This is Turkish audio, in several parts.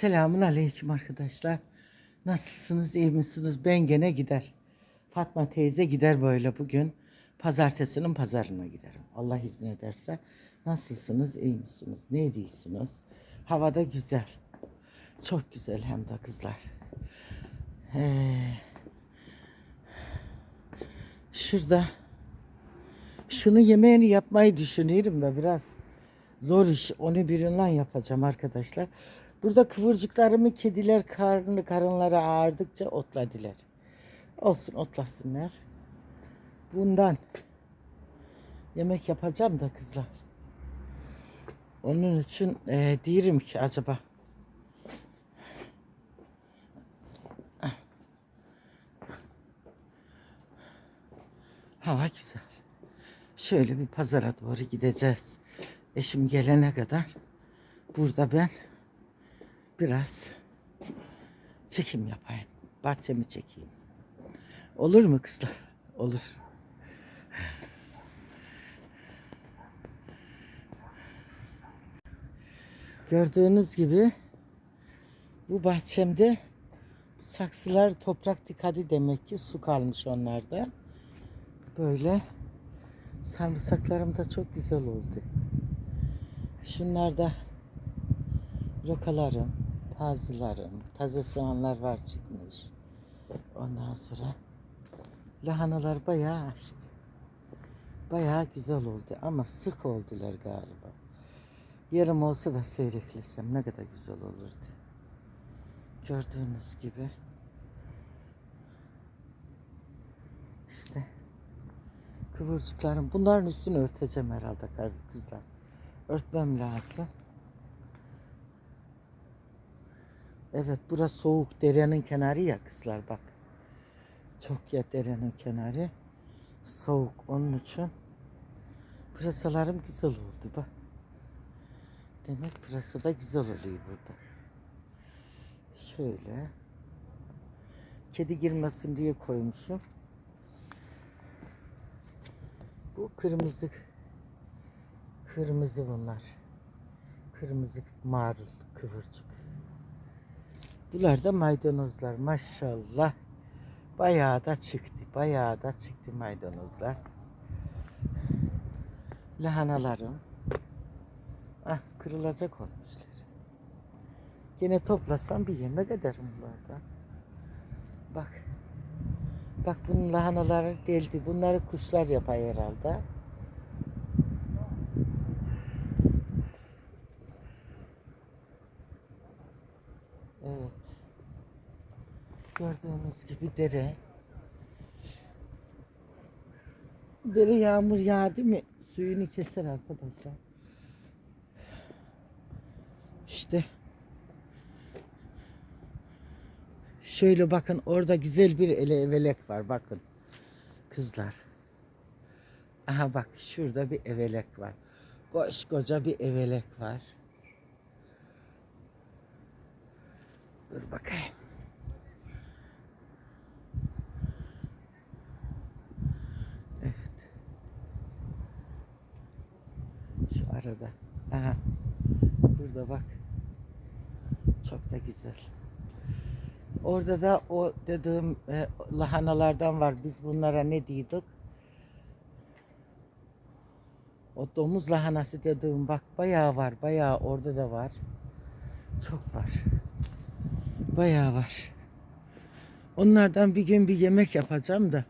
Selamun aleyküm arkadaşlar. Nasılsınız, iyi misiniz? Ben gene gider. Fatma teyze gider böyle bugün. Pazartesinin pazarına giderim. Allah izin ederse. Nasılsınız, iyi misiniz? Ne ediyorsunuz? Havada güzel. Çok güzel hem de kızlar. Ee, şurada şunu yemeğini yapmayı düşünüyorum da biraz zor iş. Onu birinden yapacağım arkadaşlar. Burada kıvırcıklarımı kediler karnı karınları ağardıkça otladılar. Olsun otlasınlar. Bundan yemek yapacağım da kızlar. Onun için eee diyorum ki acaba hava güzel. Şöyle bir pazara doğru gideceğiz. Eşim gelene kadar burada ben biraz çekim yapayım. Bahçemi çekeyim. Olur mu kızlar? Olur. Gördüğünüz gibi bu bahçemde saksılar toprak tıkadı demek ki su kalmış onlarda. Böyle sarımsaklarım da çok güzel oldu. Şunlar da rokalarım, pazılarım, taze soğanlar var çıkmış. Ondan sonra lahanalar bayağı açtı. Bayağı güzel oldu ama sık oldular galiba. Yarım olsa da seyreklesem ne kadar güzel olurdu. Gördüğünüz gibi. İşte kıvırcıklarım. Bunların üstünü örteceğim herhalde kızlar. Örtmem lazım. Evet burası soğuk derenin kenarı ya kızlar bak. Çok ya derenin kenarı. Soğuk onun için. Pırasalarım güzel oldu bak. Demek pırasa da güzel oluyor burada. Şöyle. Kedi girmesin diye koymuşum. Bu kırmızı kırmızı bunlar. Kırmızı marul kıvırcık. Bunlar da maydanozlar maşallah. Bayağı da çıktı. Bayağı da çıktı maydanozlar. Lahanalarım. Ah kırılacak olmuşlar. Yine toplasam bir yemek ederim bunlardan. Bak. Bak bunun lahanaları deldi. Bunları kuşlar yapar herhalde. Evet. Gördüğünüz gibi dere. Dere yağmur yağdı mı suyunu keser arkadaşlar. İşte. Şöyle bakın orada güzel bir ele evelek var bakın. Kızlar. Aha bak şurada bir evelek var. Koskoca bir evelek var. Dur bakayım. Evet. Şu arada. Aha. Bak. Çok da güzel. Orada da o dediğim e, lahanalardan var. Biz bunlara ne diyorduk? O domuz lahanası dediğim bak bayağı var. Bayağı orada da var. Çok var. Bayağı var. Onlardan bir gün bir yemek yapacağım da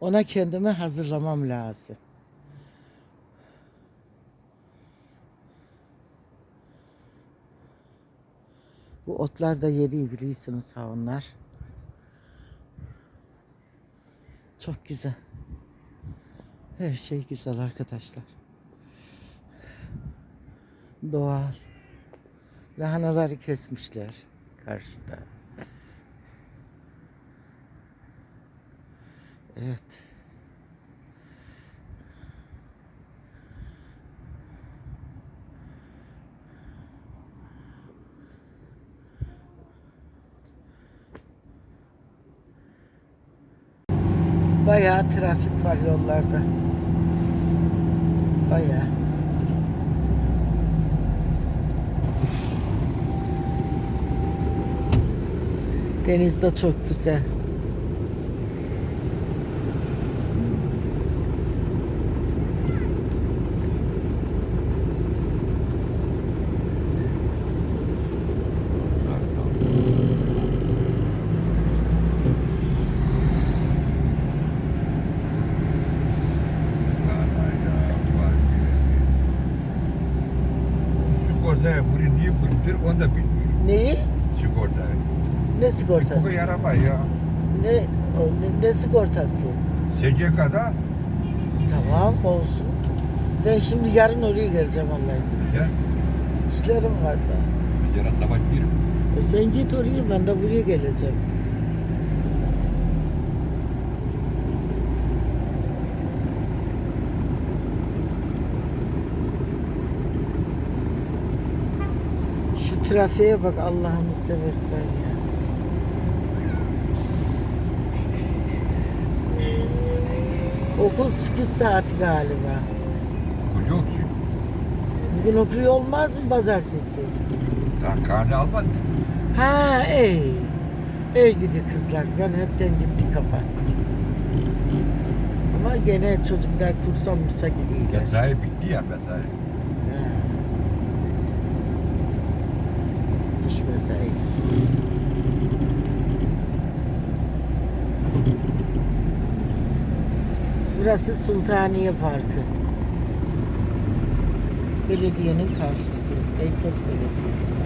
ona kendime hazırlamam lazım. Bu otlar da yeri biliyorsunuz ha onlar. Çok güzel. Her şey güzel arkadaşlar. Doğal. Lahanaları kesmişler karşıda. Bayağı trafik var yollarda. Bayağı. Deniz de çok güzel. Onu da bilmiyorum. Neyi? Sigortaya. Ne Bu sigortası? yaramaz ya. Ne, ne, ne sigortası? SCK'da Tamam olsun. Ben şimdi yarın oraya geleceğim Allah izin verirse. İşlerim var da. yarın sabah bir E sen git oraya ben de buraya geleceğim. Trafiğe bak Allah'ını seversen ya. Okul çıkış saati galiba. okul yok ki. Bugün okul olmaz mı pazartesi? Daha karnı almadı. Ha ey. Ey gidi kızlar. Ben hepten gitti kafa. Ama gene çocuklar kursa mursa gidiyorlar. Mesai bitti ya mesai. Ha. Mesaisi. Burası Sultaniye Parkı. Belediyenin karşısı. Beykoz Belediyesi.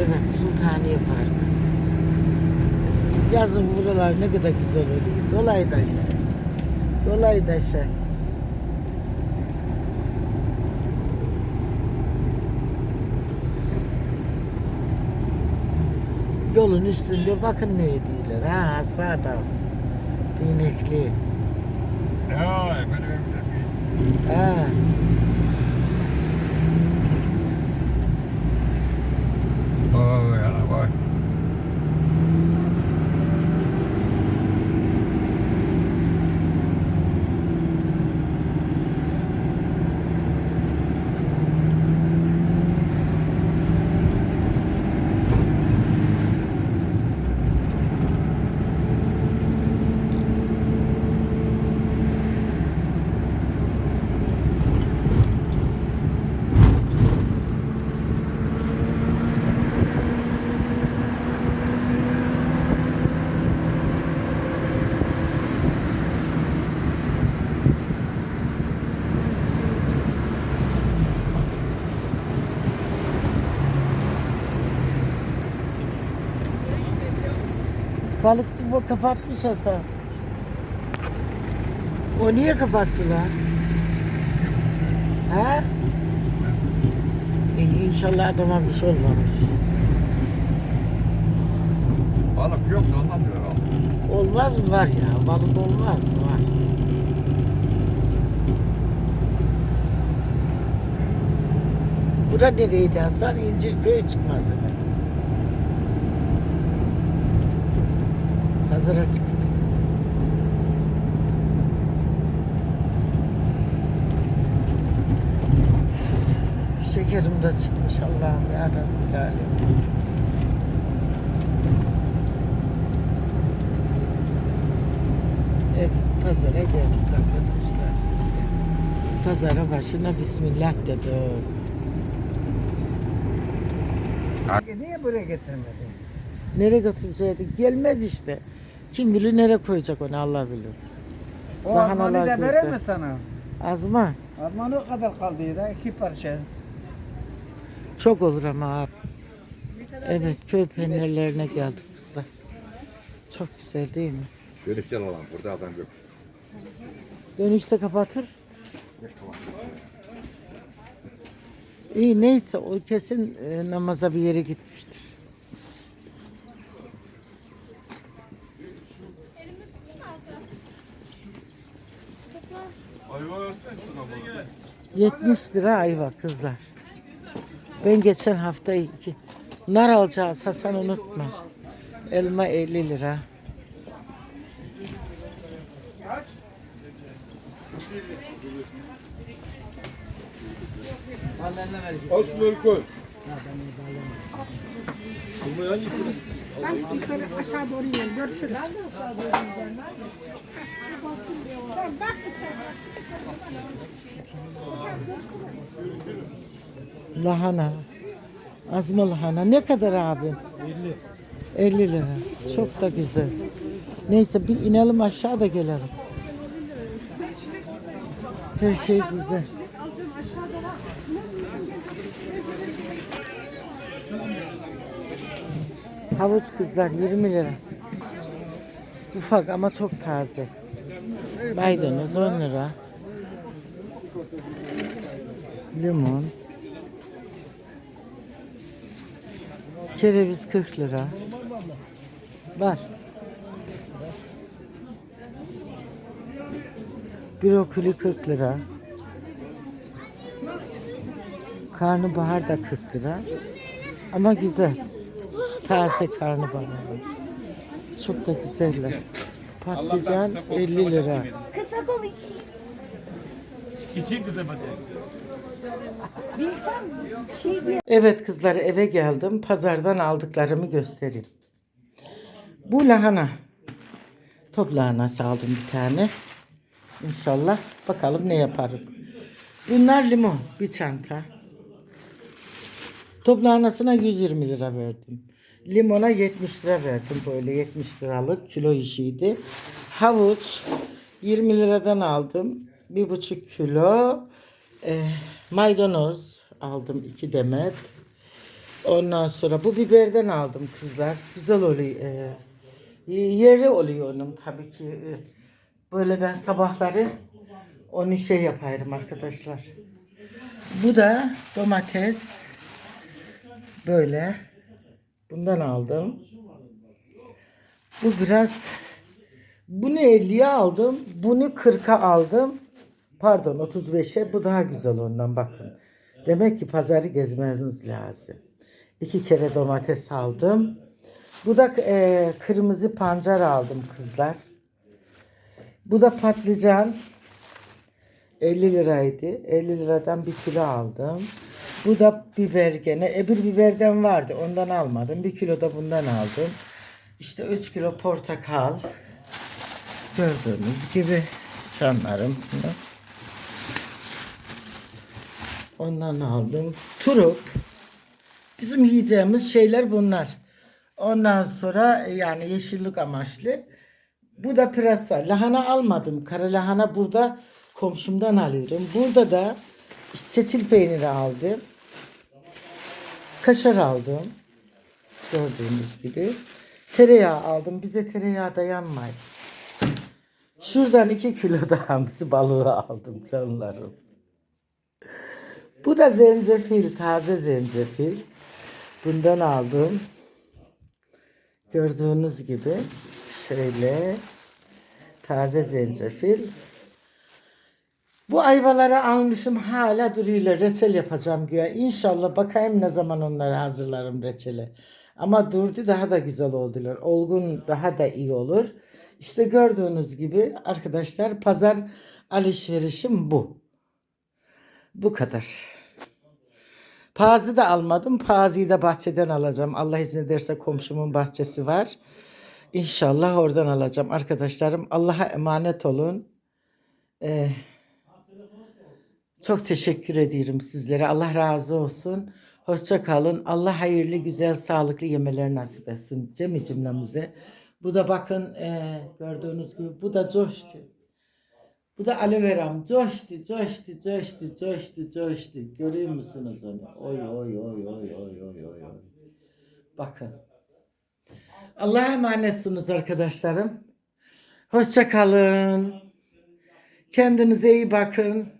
Evet, Sultaniye Parkı. Yazın buralar ne kadar güzel oluyor. Dolay taşı. Dolay taşı. Yolun üstünde bakın ne ediyorlar. Ha hasta adam. Dinekli. Ya efendim. Ha. Oo yana bak. Balıkçı bu kapatmış Hasan. O niye kapattılar? Ha? İyi inşallah adama bir şey olmamış. Balık yok da ondan diyor abi. Olmaz mı var ya? Balık olmaz mı var? Bura nereydi Hasan? İncirköy çıkmaz mı? Pazara çıktık. Şekerim de çıkmış Allah'ım ya Rabbil Alemin. Evet, pazara geldik arkadaşlar. Pazara başına Bismillah dedim. Niye buraya getirmedi? Nereye götürecektik? Gelmez işte. Kim bilir nereye koyacak onu Allah bilir. O Lahanalar Almanı da verir mi sana? Azma. Aman o kadar kaldı da iki parça. Çok olur ama abi. Evet köy peynirlerine geldik kızlar. Çok güzel değil mi? Dönüşten olan burada adam yok. Dönüşte kapatır. İyi neyse o kesin e, namaza bir yere gitmiştir. 70 lira ayva kızlar. Ben geçen hafta iki nar alacağız Hasan unutma. Elma 50 lira. Şunları koy. Ben yukarı aşağı doğru iniyorum. Görüşürüz. Tamam bak Lahana. Azma lahana. Ne kadar abi? 50. 50 lira. Çok da güzel. Neyse bir inelim aşağı da gelelim. Her şey güzel. Havuç kızlar 20 lira. Ufak ama çok taze. Maydanoz 10 lira. Limon. Kereviz 40 lira. Var. Brokoli 40 lira. Karnabahar da 40 lira. Ama güzel. Taze karnabahar. Çok da güzeller. Patlıcan 50 lira. Kısa kol iç. İçin kızım hadi. Bilsem şey diye. Evet kızlar eve geldim. Pazardan aldıklarımı göstereyim. Bu lahana. Top lahanası aldım bir tane. İnşallah bakalım ne yaparım. Bunlar limon. Bir çanta. Top lahanasına 120 lira verdim. Limona 70 lira verdim. Böyle 70 liralık kilo işiydi. Havuç 20 liradan aldım. Bir buçuk kilo. Eh, maydanoz aldım iki demet. Ondan sonra bu biberden aldım kızlar. Güzel oluyor. eh, yeri oluyor onun tabii ki. eh. Böyle ben sabahları onu şey yaparım arkadaşlar. Bu da domates. Böyle. Bundan aldım. Bu biraz bunu 50'ye aldım. Bunu 40'a aldım. Pardon 35'e. Bu daha güzel ondan bakın. Demek ki pazarı gezmeniz lazım. İki kere domates aldım. Bu da e, kırmızı pancar aldım kızlar. Bu da patlıcan. 50 liraydı. 50 liradan bir kilo aldım. Bu da biber gene. Öbür biberden vardı. Ondan almadım. Bir kilo da bundan aldım. İşte 3 kilo portakal. Gördüğünüz gibi canlarım. Ondan aldım. Turup. Bizim yiyeceğimiz şeyler bunlar. Ondan sonra yani yeşillik amaçlı. Bu da pırasa. Lahana almadım. Kara lahana burada komşumdan alıyorum. Burada da çeçil peyniri aldım. Kaşar aldım. Gördüğünüz gibi. Tereyağı aldım. Bize tereyağı dayanmıyor. Şuradan iki kilo da hamsi balığı aldım canlarım. Bu da zencefil, taze zencefil. Bundan aldım. Gördüğünüz gibi şöyle taze zencefil. Bu ayvaları almışım hala duruyorlar. Reçel yapacağım güya. İnşallah bakayım ne zaman onları hazırlarım reçeli. Ama durdu daha da güzel oldular. Olgun daha da iyi olur. İşte gördüğünüz gibi arkadaşlar pazar alışverişim bu. Bu kadar. Pazı da almadım. Pazıyı da bahçeden alacağım. Allah izin ederse komşumun bahçesi var. İnşallah oradan alacağım arkadaşlarım. Allah'a emanet olun. Ee, çok teşekkür ediyorum sizlere. Allah razı olsun. Hoşça kalın. Allah hayırlı, güzel, sağlıklı yemeler nasip etsin cemi cümlemize. Bu da bakın e, gördüğünüz gibi bu da coştu. Bu da aloe veram. Coştu, coştu, coştu, coştu, coştu. Görüyor musunuz onu? Oy oy oy oy oy oy oy. Bakın. Allah'a emanetsiniz arkadaşlarım. Hoşça kalın. Kendinize iyi bakın.